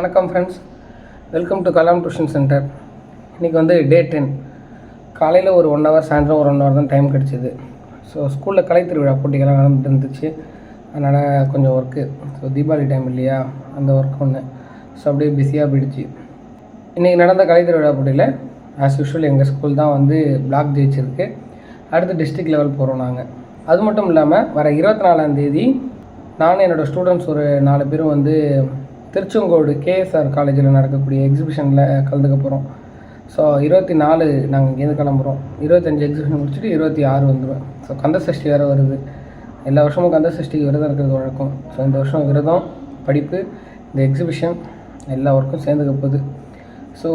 வணக்கம் friends welcome to Kalam tuition center இன்றைக்கி வந்து டே டென் காலையில் ஒரு ஒன் ஹவர் சாயந்தரம் ஒரு ஒன் ஹவர் தான் டைம் கிடச்சிது. ஸோ ஸ்கூலில் கலை திருவிழா போட்டிகள்லாம் நடந்துட்டு இருந்துச்சு. அதனால் கொஞ்சம் ஒர்க்கு ஸோ தீபாவளி டைம் இல்லையா? அந்த ஒர்க் ஒன்று ஸோ அப்படியே பிஸியாக போயிடுச்சு. இன்றைக்கி நடந்த கலை திருவிழா போட்டியில் ஆஸ் யூஷுவல் எங்கள் ஸ்கூல் தான் வந்து பிளாக் ஜெயிச்சிருக்கு. அடுத்து டிஸ்ட்ரிக்ட் லெவல் போகிறோம் நாங்கள் அது மட்டும் இல்லாமல் வர இருபத்தி நாலாம் தேதி நானும் என்னோடய ஸ்டூடெண்ட்ஸ் ஒரு நாலு பேரும் வந்து திருச்செங்கோடு கேஎஸ்ஆர் காலேஜில் நடக்கக்கூடிய எக்ஸிபிஷனில் கலந்துக்க போகிறோம் ஸோ இருபத்தி நாலு நாங்கள் இங்கேருந்து கிளம்புறோம். இருபத்தஞ்சி எக்ஸிபிஷன் முடிச்சுட்டு இருபத்தி ஆறு வந்துடுவேன் ஸோ கந்த சஷ்டி வேறு வருது. எல்லா வருஷமும் கந்தசஷ்டிக்கு விரதம் இருக்கிறது வழக்கம். ஸோ இந்த வருஷம் விரதம் படிப்பு இந்த எக்ஸிபிஷன் எல்லா ஒர்க்கும் சேர்ந்துக்க போகுது. ஸோ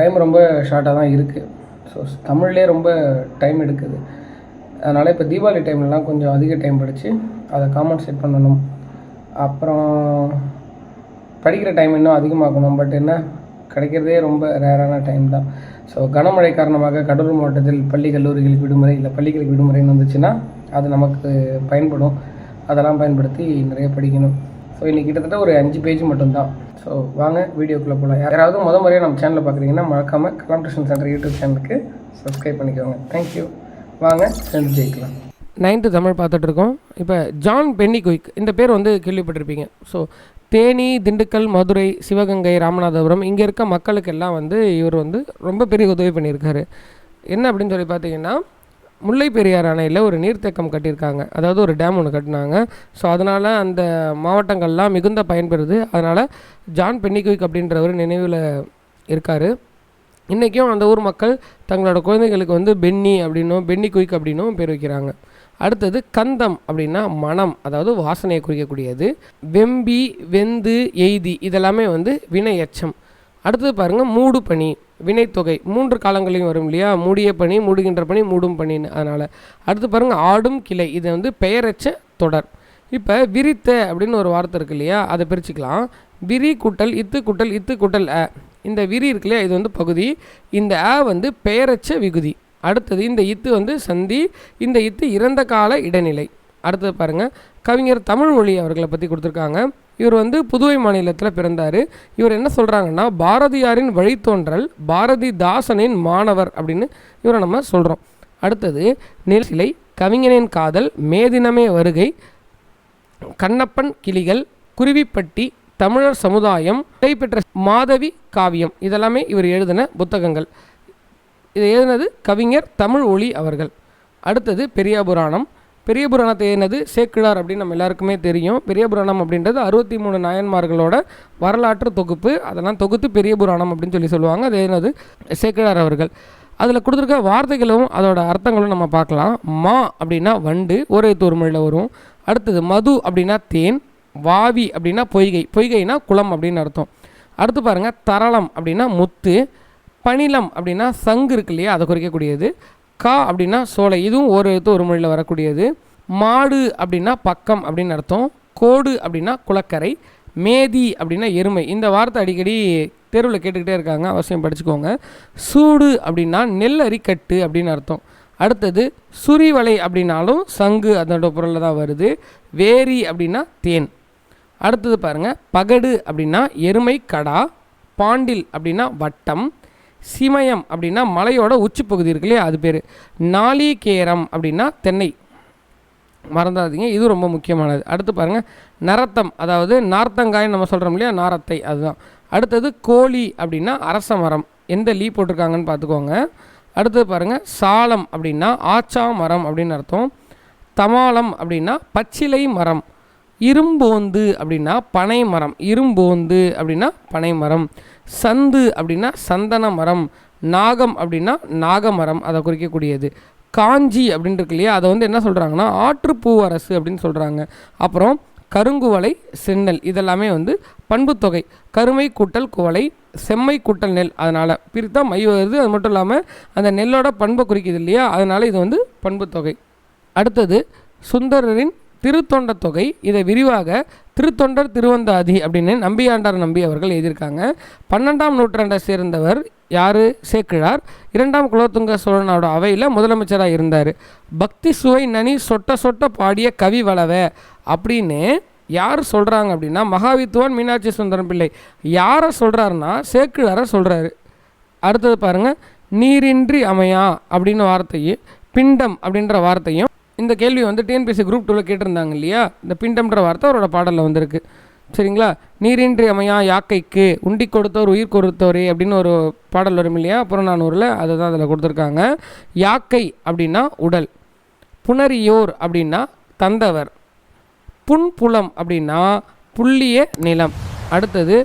டைம் ரொம்ப ஷார்ட்டாக தான் இருக்குது ஸோ தமிழ்லேயே ரொம்ப டைம் எடுக்குது. அதனால் இப்போ தீபாவளி டைம்லலாம் கொஞ்சம் அதிக டைம் படித்து அதை காம்பன்சேட் பண்ணணும். அப்புறம் படிக்கிற டைம் இன்னும் அதிகமாக்கணும் பட் என்ன? கிடைக்கிறதே ரொம்ப ரேரான டைம் தான். ஸோ கனமழை காரணமாக கடலூர் மாவட்டத்தில் பள்ளி கல்லூரிகளுக்கு விடுமுறை இல்லை பள்ளிகளுக்கு விடுமுறைன்னு வந்துச்சுன்னா அது நமக்கு பயன்படும். அதெல்லாம் பயன்படுத்தி நிறைய படிக்கணும். ஸோ இன்றைக்கி கிட்டத்தட்ட ஒரு அஞ்சு பேஜ் மட்டும்தான். ஸோ வாங்க வீடியோக்குள்ளே போகலாம் யாராவது முத முறையாக நம்ம சேனலில் பார்க்குறீங்கன்னா மறக்காமல் கலாம் கிருஷ்ணன் சென்டர் யூடியூப் சேனலுக்கு சப்ஸ்கிரைப் பண்ணிக்கோங்க. தேங்க்யூ வாங்க சேர்ந்து ஜெயிக்கலாம். நைன்த்து தமிழ் பார்த்துட்ருக்கோம் இப்போ ஜான் பென்னி குயிக் இந்த பேர் வந்து கேள்விப்பட்டிருப்பீங்க. ஸோ தேனி திண்டுக்கல் மதுரை சிவகங்கை ராமநாதபுரம் இங்கே இருக்க மக்களுக்கெல்லாம் வந்து இவர் வந்து ரொம்ப பெரிய உதவி பண்ணியிருக்காரு. என்ன அப்படின்னு சொல்லி பார்த்தீங்கன்னா முல்லை பெரியார் அணையில் ஒரு நீர்த்தேக்கம் கட்டியிருக்காங்க. அதாவது ஒரு டேம் ஒன்று கட்டினாங்க. ஸோ அதனால் அந்த மாவட்டங்கள்லாம் மிகுந்த பயன்பெறுது. அதனால் ஜான் பென்னிக்விக் அப்படின்றவர் நினைவில் இருக்கார். இன்றைக்கும் அந்த ஊர் மக்கள் தங்களோட குழந்தைகளுக்கு வந்து பென்னி அப்படின்னும் பென்னி குயிக் அப்படின்னும் பேர் வைக்கிறாங்க. அடுத்தது கந்தம் அப்படின்னா மனம் அதாவது வாசனையை குறிக்கக்கூடியது. வெம்பி வெந்து எய்தி இதெல்லாமே வந்து வினை எச்சம். அடுத்தது பாருங்கள் மூடு பனி வினைத்தொகை மூன்று காலங்களையும் வரும் இல்லையா? மூடிய பனி மூடுகின்ற பனி மூடும் பனின்னு அதனால். அடுத்து பாருங்கள் ஆடும் கிளை. இது வந்து பெயரச்ச தொடர். இப்போ விரித்த அப்படின்னு ஒரு வார்த்தை இருக்கு இல்லையா? அதை பிரிச்சுக்கலாம். விரி குட்டல் இத்து குட்டல் இத்து குட்டல் அ. இந்த விரி இருக்கு இல்லையா? இது வந்து பகுதி. இந்த அ வந்து பெயரச்ச விகுதி. அடுத்தது இந்த இத்து வந்து சந்தி இந்த இத்து இறந்த கால இடைநிலை. அடுத்தது பாருங்கள் கவிஞர் தமிழ்மொழி அவர்களை பற்றி கொடுத்துருக்காங்க. இவர் வந்து புதுவை மாநிலத்தில் பிறந்தார். இவர் என்ன சொல்கிறாங்கன்னா பாரதியாரின் வழித்தோன்றல் பாரதிதாசனின் மாணவர் அப்படின்னு இவரை நம்ம சொல்கிறோம் அடுத்தது நிலசிலை கவிஞனின் காதல் மேதினமே வருகை கண்ணப்பன் கிளிகள் குருவிப்பட்டி தமிழர் சமுதாயம் பெற்ற மாதவி காவியம். இதெல்லாமே இவர் எழுதின புத்தகங்கள். இதை எழுதினது கவிஞர் தமிழ் ஒளி அவர்கள். அடுத்தது பெரிய புராணம். பெரிய புராணத்தை எழுதினது சேக்கிழார் அப்படின்னு நம்ம எல்லாருக்குமே தெரியும். பெரிய புராணம் அப்படின்றது அறுபத்தி மூணு நாயன்மார்களோட வரலாற்று தொகுப்பு. அதெல்லாம் தொகுத்து பெரிய புராணம் அப்படின்னு சொல்லி சொல்லுவாங்க. அது எழுதினது சேக்கிழார் அவர்கள். அதில் கொடுத்துருக்க வார்த்தைகளும் அதோட அர்த்தங்களும் நம்ம பார்க்கலாம். மா அப்படின்னா வண்டு ஒரே தூர்மொழியில் வரும். அடுத்தது மது அப்படின்னா தேன் வாவி அப்படின்னா பொய்கை. பொய்கைனா குளம் அப்படின்னு அர்த்தம். அடுத்து பாருங்கள் தரளம் அப்படின்னா முத்து. பணிலம் அப்படின்னா சங்கு இருக்கு இல்லையா? அதை குறிக்கக்கூடியது. கா அப்படின்னா சோலை. இதுவும் ஒரு எழுத்து ஒரு மொழியில் வரக்கூடியது. மாடு அப்படின்னா பக்கம் அப்படின்னு அர்த்தம். கோடு அப்படின்னா குளக்கரை. மேதி அப்படின்னா எருமை. இந்த வார்த்தை அடிக்கடி தெருவில் கேட்டுக்கிட்டே இருக்காங்க. அவசியம் படிச்சுக்கோங்க. சூடு அப்படின்னா நெல் அரிக்கட்டு அப்படின்னு அர்த்தம். அடுத்தது சுரிவலை அப்படின்னாலும் சங்கு அதோட பொருளில் தான் வருது. வேரி அப்படின்னா தேன். அடுத்தது பாருங்கள் பகடு அப்படின்னா எருமை கடா. பாண்டில் அப்படின்னா வட்டம். சிமயம் அப்படின்னா மலையோட உச்சிப்பகுதி இருக்கு இல்லையா? அது பேர். நாளிகேரம் அப்படின்னா தென்னை. மறந்துடாதீங்க இது ரொம்ப முக்கியமானது. அடுத்து பாருங்கள் நரத்தம் அதாவது நார்த்தங்காய்னு நம்ம சொல்கிறோம் இல்லையா? நாரத்தை அதுதான். அடுத்தது கோழி அப்படின்னா அரச மரம். எந்த லீ போட்டிருக்காங்கன்னு பார்த்துக்கோங்க. அடுத்தது பாருங்கள் சாலம் அப்படின்னா ஆச்சா மரம் அப்படின்னு அர்த்தம். தமாலம் அப்படின்னா பச்சிலை மரம். இரும்போந்து அப்படின்னா பனை மரம் இரும்போந்து அப்படின்னா பனை மரம் சந்து அப்படின்னா சந்தன மரம் நாகம் அப்படின்னா நாகமரம் அதை குறிக்கக்கூடியது. காஞ்சி அப்படின்னு இருக்கு இல்லையா அதை வந்து என்ன சொல்கிறாங்கன்னா ஆற்றுப்பூவரசு அப்படின்னு சொல்கிறாங்க அப்புறம் கருங்குவலை சென்னல் இதெல்லாமே வந்து பண்புத்தொகை. கருமை கூட்டல் குவளை செம்மை கூட்டல் நெல் அதனால் பிரித்தா மை வருது. அது மட்டும் இல்லாமல் அந்த நெல்லோட பண்பை குறிக்குது இல்லையா அதனால் இது வந்து பண்புத்தொகை. அடுத்தது சுந்தரரின் திருத்தொண்ட தொகை இதை விரிவாக திருத்தொண்டர் திருவந்தாதி அப்படின்னு நம்பியாண்டார் நம்பி அவர்கள் எழுதியிருக்காங்க. பன்னெண்டாம் நூற்றாண்டை சேர்ந்தவர் யார்? சேக்கிழார். இரண்டாம் குலோத்துங்க சோழனோட அவையில் முதலமைச்சராக இருந்தார். பக்தி சுவை நனி சொட்ட சொட்ட பாடிய கவி வளவ அப்படின்னு யார் சொல்கிறாங்க அப்படின்னா மகாவித்துவான் மீனாட்சி சுந்தரம் பிள்ளை. யாரை சொல்கிறாருன்னா சேக்கிழாரை சொல்கிறாரு அடுத்தது பாருங்கள் நீரின்றி அமையா அப்படின்னு வார்த்தையும் பிண்டம் அப்படின்ற வார்த்தையும் இந்த கேள்வி வந்து டிஎன்பிசி குரூப் டூவில் கேட்டிருந்தாங்க இல்லையா? இந்த பிண்டம்ன்ற வார்த்தை அவரோட பாடலில் வந்திருக்கு. சரிங்களா? நீரின்றி அமையா யாக்கைக்கு உண்டி கொடுத்தோர் உயிர் கொடுத்தோரே அப்படின்னு ஒரு பாடல் வரும் இல்லையா? புறநானூரில் அதை தான் அதில் கொடுத்துருக்காங்க. யாக்கை அப்படின்னா உடல். புனரியோர் அப்படின்னா தந்தவர். புன்புலம் அப்படின்னா புள்ளிய நிலம். அடுத்தது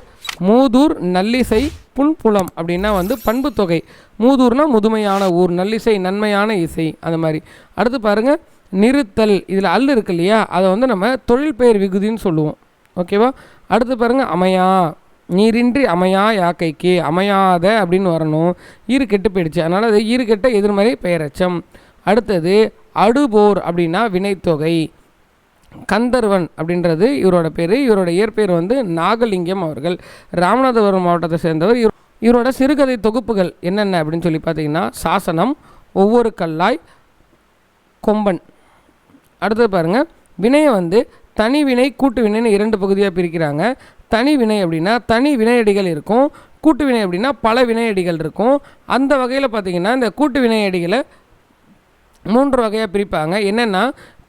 மூதூர் நல்லிசை புன்புலம் அப்படின்னா வந்து பண்பு தொகை. முதுமையான ஊர் நல்லிசை நன்மையான இசை அந்த மாதிரி. அடுத்து பாருங்கள் நிறுத்தல் இதில் அல் இருக்கு இல்லையா? அதை வந்து நம்ம தொழில் பெயர் விகுதின்னு சொல்லுவோம். ஓகேவா? அடுத்து பாருங்கள் அமையா. நீரின்றி அமையா யாக்கைக்கு. அமையாத அப்படின்னு வரணும். ஈரு கெட்டு போயிடுச்சு. அதனால் அது ஈரு கெட்ட எதிர்மறை பெயரச்சம். அடுத்தது அடுபோர் அப்படின்னா வினைத்தொகை. கந்தர்வன் அப்படின்றது இவரோட பேர். இவரோட இயற்பெயர் வந்து நாகலிங்கம் அவர்கள். ராமநாதபுரம் மாவட்டத்தை சேர்ந்தவர். இவர் இவரோட சிறுகதை தொகுப்புகள் என்னென்ன அப்படின்னு சொல்லி பார்த்தீங்கன்னா சாசனம் ஒவ்வொரு கல்லாய் கொம்பன். அடுத்தது பாருங்கள் வினையை வந்து தனி வினை கூட்டு வினைன்னு இரண்டு பகுதியாக பிரிக்கிறாங்க. தனி வினை அப்படின்னா தனி வினையடிகள் இருக்கும். கூட்டு வினை அப்படின்னா பல வினையடிகள் இருக்கும். அந்த வகையில் பார்த்தீங்கன்னா இந்த கூட்டு வினையடிகளை மூன்று வகையாக பிரிப்பாங்க. என்னென்னா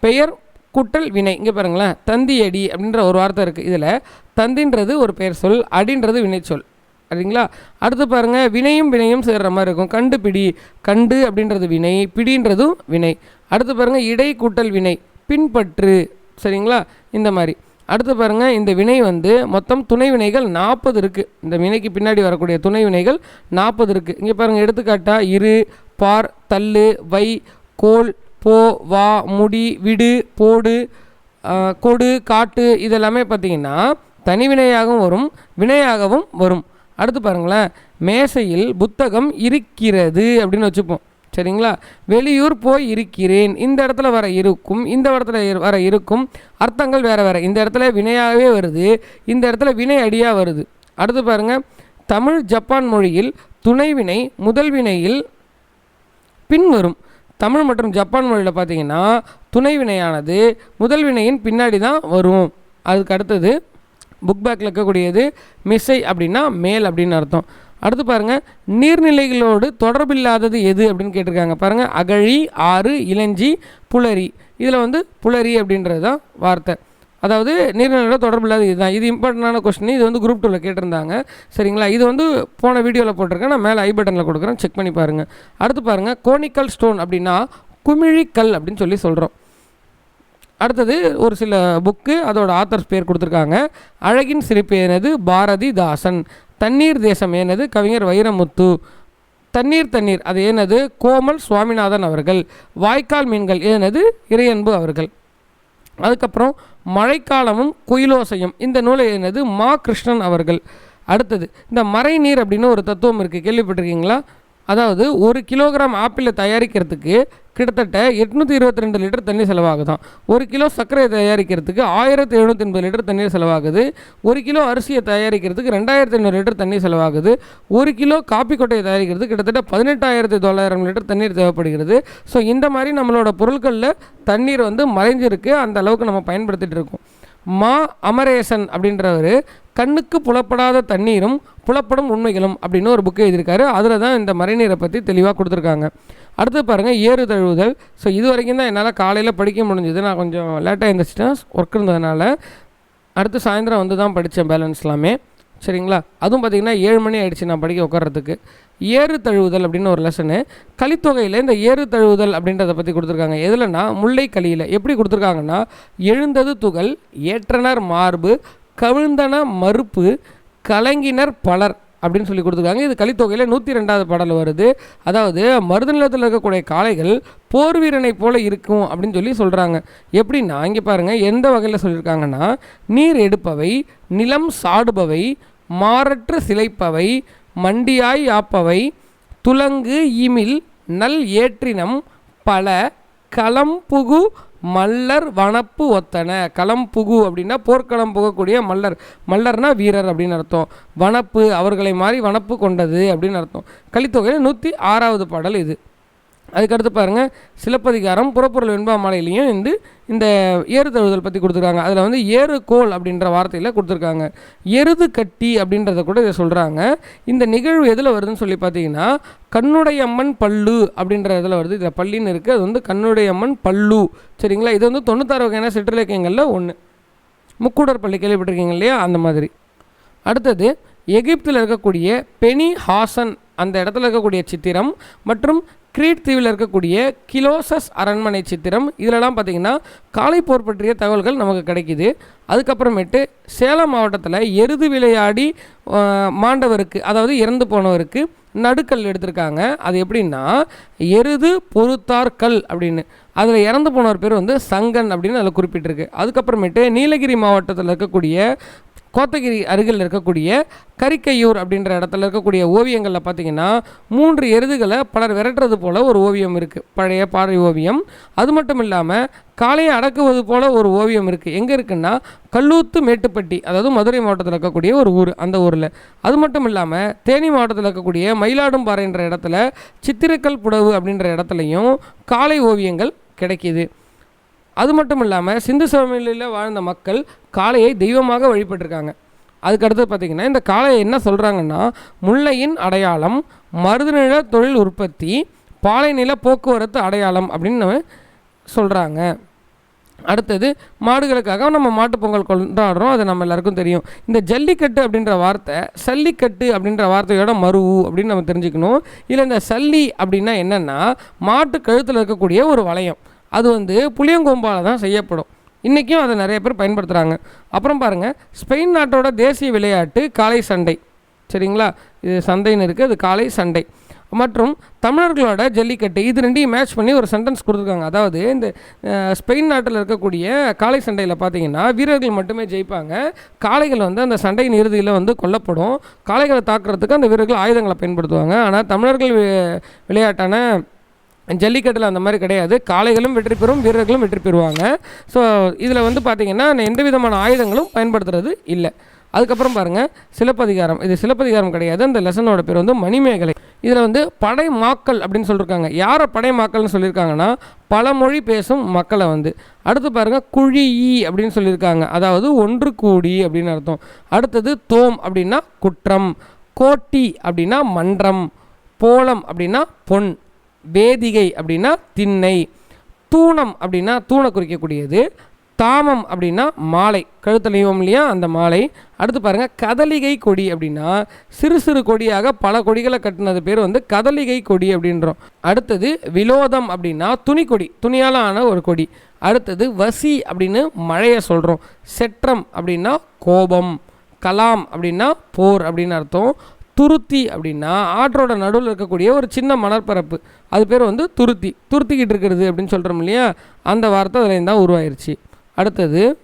பெயர் குட்டல் வினை. இங்கே பாருங்களேன். தந்தி அடி அப்படின்ற ஒரு வார்த்தை இருக்குது இதில். தந்தின்றது ஒரு பெயர் சொல் அடின்றது வினைச்சொல் சரிங்களா? அடுத்து பாருங்கள் வினையும் வினையும் சேர்கிற மாதிரி இருக்கும். கண்டு பிடி கண்டு அப்படின்றது வினை பிடின்றதும் வினை. அடுத்து பாருங்கள் இடை கூட்டல் வினை. பின்பற்று. சரிங்களா? இந்த மாதிரி. அடுத்து பாருங்கள் இந்த வினை வந்து மொத்தம் துணை வினைகள் நாற்பது இருக்குது இந்த வினைக்கு பின்னாடி வரக்கூடிய துணை வினைகள் நாற்பது இருக்குது இங்கே பாருங்கள் எடுத்துக்காட்டாக இரு பார் தள்ளு வை கோல் போ வா முடி விடு போடு கொடு காட்டு இதெல்லாமே பார்த்தீங்கன்னா தனி வினையாகவும் வரும் வினையாகவும் வரும். அடுத்து பாருங்களேன் மேசையில் புத்தகம் இருக்கிறது அப்படின்னு வச்சுப்போம். சரிங்களா? வெளியூர் போய் இருக்கிறேன். இந்த இடத்துல வர இருக்கும். இந்த இடத்துல வர இருக்கும். அர்த்தங்கள் வேறு வேறு. இந்த இடத்துல வினையாகவே வருது. இந்த இடத்துல வினை அடியாக வருது. அடுத்து பாருங்கள் தமிழ் ஜப்பான் மொழியில் துணைவினை முதல் வினையில் பின்வரும் தமிழ் மற்றும் ஜப்பான் மொழியில் பார்த்தீங்கன்னா துணை வினையானது முதல் வினையின் பின்னாடி தான் வரும். அதுக்கு அடுத்தது புக் பேக்கில் இருக்கக்கூடியது மிஸ்ஸை அப்படின்னா மேல் அப்படின்னு அர்த்தம். அடுத்து பாருங்கள் நீர்நிலைகளோடு தொடர்பில்லாதது எது அப்படின்னு கேட்டிருக்காங்க. பாருங்கள் அகழி ஆறு இளஞ்சி புலரி இதில் வந்து புலரி அப்படின்றது தான் வார்த்தை. அதாவது நீர்நிலையோட தொடர்பில்லாத இதுதான். இது இம்பார்ட்டண்டான கொஸ்டின் இது வந்து குரூப் டூவில் கேட்டிருந்தாங்க. சரிங்களா? இது வந்து போன வீடியோவில் போட்டிருக்கேன். நான் மேலே ஐ பட்டனில் கொடுக்குறேன். செக் பண்ணி பாருங்கள் அடுத்து பாருங்கள் கோனிக்கல் ஸ்டோன் அப்படின்னா குமிழிக்கல் அப்படின்னு சொல்லி சொல்கிறோம் அடுத்தது ஒரு சில புக்கு அதோட ஆத்தர்ஸ் பேர் கொடுத்துருக்காங்க. அழகின் சிரிப்பு எனது பாரதிதாசன். தண்ணீர் தேசம் ஏனது? கவிஞர் வைரமுத்து. தண்ணீர் தண்ணீர். அது ஏனது? கோமல் சுவாமிநாதன் அவர்கள். வாய்க்கால் மீன்கள் ஏனது? இறையன்பு அவர்கள். அதுக்கப்புறம் மழைக்காலமும் குயிலோசையும். இந்த நூலை என்னது மா. கிருஷ்ணன் அவர்கள். அடுத்தது இந்த மறைநீர் அப்படின்னு ஒரு தத்துவம் இருக்குது கேள்விப்பட்டிருக்கீங்களா? அதாவது ஒரு கிலோகிராம் ஆப்பிளை தயாரிக்கிறதுக்கு கிட்டத்தட்ட எட்நூற்றி இருபத்தி ரெண்டு லிட்டர் தண்ணி செலவாகுதான். ஒரு கிலோ சர்க்கரையை தயாரிக்கிறதுக்கு ஆயிரத்தி எழுநூற்றி எண்பது லிட்டர் தண்ணீர் செலவாகுது. ஒரு கிலோ அரிசியை தயாரிக்கிறதுக்கு ரெண்டாயிரத்தி ஐநூறு லிட்டர் தண்ணி செலவாகுது. ஒரு கிலோ காப்பி கொட்டையை தயாரிக்கிறதுக்கு கிட்டத்தட்ட பதினெட்டாயிரத்தி தொள்ளாயிரம் லிட்டர் தண்ணீர் தேவைப்படுகிறது. ஸோ இந்த மாதிரி நம்மளோட பொருட்களில் தண்ணீர் வந்து மறைஞ்சிருக்கு. அந்த அளவுக்கு நம்ம பயன்படுத்திகிட்டு இருக்கோம். மா அமரேசன் அப்படின்றவர் கண்ணுக்கு புலப்படாத தண்ணீரும் புலப்படும் உண்மைகளும் அப்படின்னு ஒரு புக்கு எழுதியிருக்காரு. அதில் தான் இந்த மறைநீரை பற்றி தெளிவாக கொடுத்துருக்காங்க. அடுத்து பாருங்கள் ஏறு தழுவுதல். ஸோ இது வரைக்கும் தான் என்னால் காலையில் படிக்க முடிஞ்சது. நான் கொஞ்சம் லேட்டாக எழுந்திரிச்சிட்டேன் ஒர்க் இருந்ததுனால அடுத்து சாயந்தரம் வந்து தான் படித்தேன் பேலன்ஸ் எல்லாமே. சரிங்களா? அதுவும் பார்த்திங்கன்னா ஏழு மணி ஆகிடுச்சு நான் படிக்க உட்கார்றதுக்கு ஏறு தழுவுதல் அப்படின்னு ஒரு லெசனு கலித்தொகையில் இந்த ஏறு தழுவுதல் அப்படின்றத பற்றி கொடுத்துருக்காங்க. எதுலன்னா முல்லை கலியில். எப்படி கொடுத்துருக்காங்கன்னா எழுந்தது துகள் ஏற்றனர் மார்பு கவிழ்ந்தன மறுப்பு கலங்கினர் பலர் அப்படின்னு சொல்லி கொடுத்துருக்காங்க. இது கலித்தொகையில் நூற்றி ரெண்டாவது பாடல் வருது. அதாவது மருத நிலத்தில் இருக்கக்கூடிய காளைகள் போர் வீரனை போல இருக்கும் அப்படின்னு சொல்லி சொல்கிறாங்க எப்படின்னா இங்கே பாருங்கள் எந்த வகையில் சொல்லியிருக்காங்கன்னா நீர் எடுப்பவை நிலம் சாடுபவை மாறற்று சிலைப்பவை மண்டியாய் யாப்பவை துலங்கு இமில் நல் ஏற்றினம் பல களம்புகு மல்லர் வனப்பு ஒத்தன. களம்புகு அப்படின்னா போர்க்களம் புகக்கூடிய மல்லர். மல்லர்னா வீரர் அப்படின்னு அர்த்தம். வனப்பு அவர்களை மாதிரி வனப்பு கொண்டது அப்படின்னு அர்த்தம். கலித்தொகையில் நூற்றி ஆறாவது பாடல் இது. அதுக்கடுத்து பாருங்கள் சிலப்பதிகாரம் புறப்பொருள் வெண்பா மாலையிலையும் வந்து இந்த ஏறு தழுவுதல் பற்றி கொடுத்துருக்காங்க. அதில் வந்து ஏறு கோல் அப்படின்ற வார்த்தையில் கொடுத்துருக்காங்க. எருது கட்டி அப்படின்றத கூட இதை சொல்கிறாங்க இந்த நிகழ்வு எதில் வருதுன்னு சொல்லி பார்த்தீங்கன்னா கண்ணுடையம்மன் பல்லு அப்படின்ற இதில் வருது. இதில் பள்ளின்னு இருக்குது அது வந்து கண்ணுடையம்மன் பல்லு. சரிங்களா? இது வந்து தொண்ணூத்தாறு வகையான சிற்றிலக்கியங்களில் ஒன்று முக்கூடர் பள்ளி கேள்விப்பட்டிருக்கீங்க இல்லையா? அந்த மாதிரி. அடுத்தது எகிப்தில் இருக்கக்கூடிய பெனி ஹாசன் அந்த இடத்துல இருக்கக்கூடிய சித்திரம் மற்றும் கிரீட் தீவில் இருக்கக்கூடிய கிலோசஸ் அரண்மனை சித்திரம். இதிலலாம் பார்த்திங்கன்னா காலைப்போர் பற்றிய தகவல்கள் நமக்கு கிடைக்கிது. அதுக்கப்புறமேட்டு சேலம் மாவட்டத்தில் எருது விளையாடி மாண்டவருக்கு அதாவது இறந்து போனவருக்கு நடுக்கல் எடுத்திருக்காங்க. அது எப்படின்னா எருது பொறுத்தார் கல் அப்படின்னு. அதில் இறந்து போனவர் பேர் வந்து சங்கன் அப்படின்னு அதில் குறிப்பிட்டிருக்கு. அதுக்கப்புறமேட்டு நீலகிரி மாவட்டத்தில் இருக்கக்கூடிய கோத்தகிரி அருகில் இருக்கக்கூடிய கரிக்கையூர் அப்படின்ற இடத்துல இருக்கக்கூடிய ஓவியங்களில் பார்த்தீங்கன்னா மூன்று எருதுகளை பலர் விரட்டுறது போல் ஒரு ஓவியம் இருக்குது பழைய பாறை ஓவியம். அது மட்டும் இல்லாமல் காளையை அடக்குவது போல் ஒரு ஓவியம் இருக்குது எங்கே இருக்குன்னா கல்லூத்து மேட்டுப்பட்டி அதாவது மதுரை மாவட்டத்தில் இருக்கக்கூடிய ஒரு ஊர் அந்த ஊரில். அது மட்டும் இல்லாமல் தேனி மாவட்டத்தில் இருக்கக்கூடிய மயிலாடும்பாறைன்ற இடத்துல சித்திரக்கல் புடவு அப்படின்ற இடத்துலையும் காளை ஓவியங்கள் கிடைக்கிது. அது மட்டும் இல்லாமல் சிந்து சமவெளியில் வாழ்ந்த மக்கள் காளையை தெய்வமாக வழிபட்டிருக்காங்க. அதுக்கடுத்து பார்த்திங்கன்னா இந்த காளையை என்ன சொல்கிறாங்கன்னா முல்லையின் அடையாளம் மருதுநில தொழில் உற்பத்தி பாலைநில போக்குவரத்து அடையாளம் அப்படின்னு சொல்கிறாங்க அடுத்தது மாடுகளுக்காக நம்ம மாட்டுப் பொங்கல் கொண்டாடுறோம் அது நம்ம எல்லாருக்கும் தெரியும். இந்த ஜல்லிக்கட்டு அப்படின்ற வார்த்தை சல்லிக்கட்டு அப்படின்ற வார்த்தையோட மருவு அப்படின்னு நம்ம தெரிஞ்சுக்கணும். இதில் இந்த சல்லி அப்படின்னா என்னென்னா மாட்டு கழுத்தில் இருக்கக்கூடிய ஒரு வளையம். அது வந்து புளியங்கொம்பால் தான் செய்யப்படும். இன்றைக்கும் அதை நிறைய பேர் பயன்படுத்துகிறாங்க அப்புறம் பாருங்கள் ஸ்பெயின் நாட்டோட தேசிய விளையாட்டு காளை சண்டை. சரிங்களா? இது சண்டைன்னு இருக்குது அது காளை சண்டை. மற்றும் தமிழர்களோட ஜல்லிக்கட்டு இது ரெண்டையும் மேட்ச் பண்ணி ஒரு சென்டென்ஸ் கொடுத்துருக்காங்க. அதாவது இந்த ஸ்பெயின் நாட்டில் இருக்கக்கூடிய காளை சண்டையில் பார்த்தீங்கன்னா வீரர்கள் மட்டுமே ஜெயிப்பாங்க. காளைகள் வந்து அந்த சண்டையின் இறுதியில் வந்து கொல்லப்படும். காளைகளை தாக்குறதுக்கு அந்த வீரர்கள் ஆயுதங்களை பயன்படுத்துவாங்க. ஆனால் தமிழர்கள் வி- விளையாட்டான ஜல்லிக்கட்டில் அந்த மாதிரி கிடையாது. காளைகளும் வெற்றி பெறும் வீரர்களும் வெற்றி பெறுவாங்க. ஸோ இதில் வந்து பார்த்திங்கன்னா எந்த விதமான ஆயுதங்களும் பயன்படுத்துறது இல்லை. அதுக்கப்புறம் பாருங்கள் சிலப்பதிகாரம். இது சிலப்பதிகாரம் கிடையாது. அந்த லெசனோட பேர் வந்து மணிமேகலை. இதில் வந்து படை மாக்கள் அப்படின்னு சொல்லியிருக்காங்க யாரை படை மாக்கள்னு சொல்லியிருக்காங்கன்னா பல மொழி பேசும் மக்களை வந்து. அடுத்து பாருங்கள் குழியி அப்படின்னு சொல்லியிருக்காங்க அதாவது ஒன்று கூடி அப்படின்னு அர்த்தம். அடுத்தது தோம் அப்படின்னா குற்றம். கோட்டி அப்படின்னா மன்றம். போலம் அப்படின்னா பொன். வேதிகை அப்படின்னா திண்ணை. தூணம் அப்படின்னா தூணை குறிக்கக்கூடியது. தாமம் அப்படின்னா மாலை. கழுத்தலையும் இல்லையா? அந்த மாலை. அடுத்து பாருங்கள் கதலிகை கொடி அப்படின்னா சிறு சிறு கொடியாக பல கொடிகளை கட்டினது பேர் வந்து கதலிகை கொடி அப்படின்றோம். அடுத்தது விலோதம் அப்படின்னா துணிக்கொடி. துணியால் ஆன ஒரு கொடி. அடுத்தது வசி அப்படின்னு மழையை சொல்கிறோம் செற்றம் அப்படின்னா கோபம். கலாம் அப்படின்னா போர் அப்படின்னு அர்த்தம். துருத்தி அப்படின்னா ஆற்றோட நடுவில் இருக்கக்கூடிய ஒரு சின்ன மணற்பரப்பு. அது பேர் வந்து துருத்தி. துருத்திக்கிட்டு இருக்கிறது அப்படின்னு சொல்கிறோம் இல்லையா? அந்த வார்த்தை அதில் தான் உருவாயிருச்சு. அடுத்தது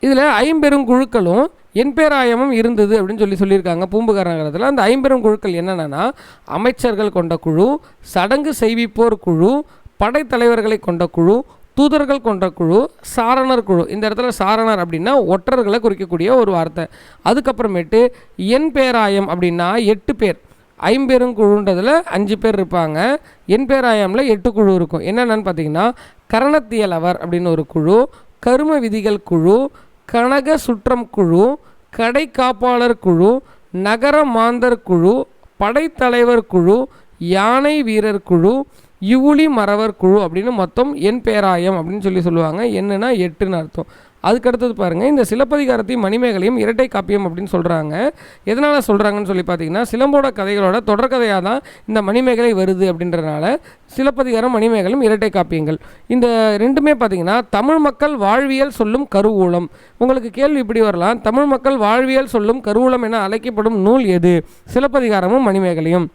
இதில் ஐம்பெரும் குழுக்களும் என் பேராயமும் இருந்தது அப்படின்னு சொல்லி சொல்லியிருக்காங்க பூம்புகார் நகரத்தில் அந்த ஐம்பெரும் குழுக்கள் என்னென்னா அமைச்சர்கள் கொண்ட குழு சடங்கு செய்விப்போர் குழு படைத்தலைவர்களை கொண்ட குழு தூதர்கள் கொண்ட குழு சாரணர் குழு. இந்த இடத்துல சாரணர் அப்படின்னா ஒற்றர்களை குறிக்கக்கூடிய ஒரு வார்த்தை. அதுக்கப்புறமேட்டு என் பேராயம் அப்படின்னா எட்டு பேர். ஐம்பெருங்குழுன்றதில் அஞ்சு பேர் இருப்பாங்க. என் பேராயமில் எட்டு குழு இருக்கும். என்னென்னு பார்த்தீங்கன்னா கரணத்தியலவர் அப்படின்னு ஒரு குழு கரும விதிகள் குழு கனக சுற்றம் குழு கடை காப்பாளர் குழு நகர மாந்தர் குழு படைத்தலைவர் குழு யானை வீரர் குழு இவுளி மறவர் குழு அப்படின்னு மொத்தம் என் பேராயம் அப்படின்னு சொல்லி சொல்லுவாங்க. என்னன்னா எட்டுன்னு அர்த்தம். அதுக்கடுத்தது பாருங்கள் இந்த சிலப்பதிகாரத்தையும் மணிமேகலையும் இரட்டை காப்பியம் அப்படின்னு சொல்கிறாங்க எதனால் சொல்கிறாங்கன்னு சொல்லி பார்த்தீங்கன்னா சிலம்போட கதைகளோட தொடர்கதையாக தான் இந்த மணிமேகலை வருது அப்படின்றனால சிலப்பதிகாரம் மணிமேகலும் இரட்டை காப்பியங்கள். இந்த ரெண்டுமே பார்த்தீங்கன்னா தமிழ் மக்கள் வாழ்வியல் சொல்லும் கருவூலம். உங்களுக்கு கேள்வி இப்படி வரலாம். தமிழ் மக்கள் வாழ்வியல் சொல்லும் கருவூலம் என அழைக்கப்படும் நூல் எது? சிலப்பதிகாரமும் மணிமேகலையும்.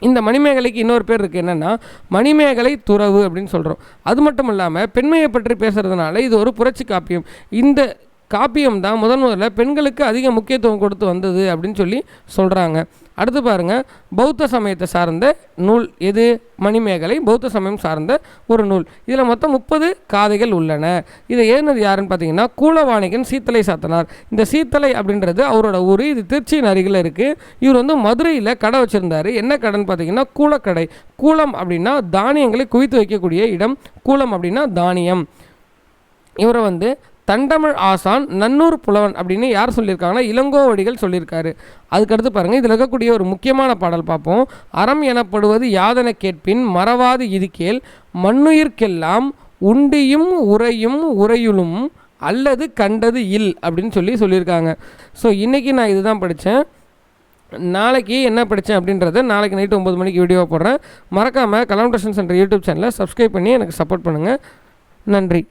இந்த மணிமேகலைக்கு இன்னொரு பேர் இருக்குது என்னென்னா மணிமேகலை துறவு அப்படின்னு சொல்கிறோம் அது மட்டும் இல்லாமல் பெண்மையை பற்றி பேசுகிறதுனால இது ஒரு புரட்சி காப்பியம். இந்த காப்பியம் தான் முதன் முதல்ல பெண்களுக்கு அதிக முக்கியத்துவம் கொடுத்து வந்தது அப்படின்னு சொல்லி சொல்கிறாங்க அடுத்து பாருங்க பௌத்த சமயத்தை சார்ந்த நூல் எது? மணிமேகலை பௌத்த சமயம் சார்ந்த ஒரு நூல். இதில் மொத்தம் முப்பது காதைகள் உள்ளன. இதை எழுதினது யாருன்னு பார்த்தீங்கன்னா கூலவாணிகன் சீத்தலை சாத்தனார். இந்த சீத்தலை அப்படின்றது அவரோட ஊர். இது திருச்சியின் அருகில் இருக்குது இவர் வந்து மதுரையில் கடை வச்சுருந்தாரு. என்ன கடைன்னு பார்த்தீங்கன்னா கூலக்கடை. கூலம் அப்படின்னா தானியங்களை குவித்து வைக்கக்கூடிய இடம். கூலம் அப்படின்னா தானியம். இவரை வந்து தண்டமிழ் ஆசான் நன்னூர் புலவன் அப்படின்னு யார் சொல்லியிருக்காங்கன்னா இளங்கோவடிகள் சொல்லியிருக்காரு. அதுக்கடுத்து பாருங்கள் இதில் இருக்கக்கூடிய ஒரு முக்கியமான பாடல் பார்ப்போம். அறம் எனப்படுவது யாதென கேட்பின் மறவாது இதுக்கேல் மண்ணுயிர்க்கெல்லாம் உண்டியும் உறையும் உறையுளும் அல்லது கண்டது இல் அப்படின்னு சொல்லி சொல்லியிருக்காங்க. ஸோ இன்றைக்கி நான் இதுதான் படித்தேன் நாளைக்கு என்ன படித்தேன் அப்படின்றத நாளைக்கு நைட்டு ஒம்பது மணிக்கு வீடியோ போடுறேன். மறக்காமல் கலாம் டியூஷன் சென்டர் யூடியூப் சேனலை சப்ஸ்கிரைப் பண்ணி எனக்கு சப்போர்ட் பண்ணுங்கள் நன்றி.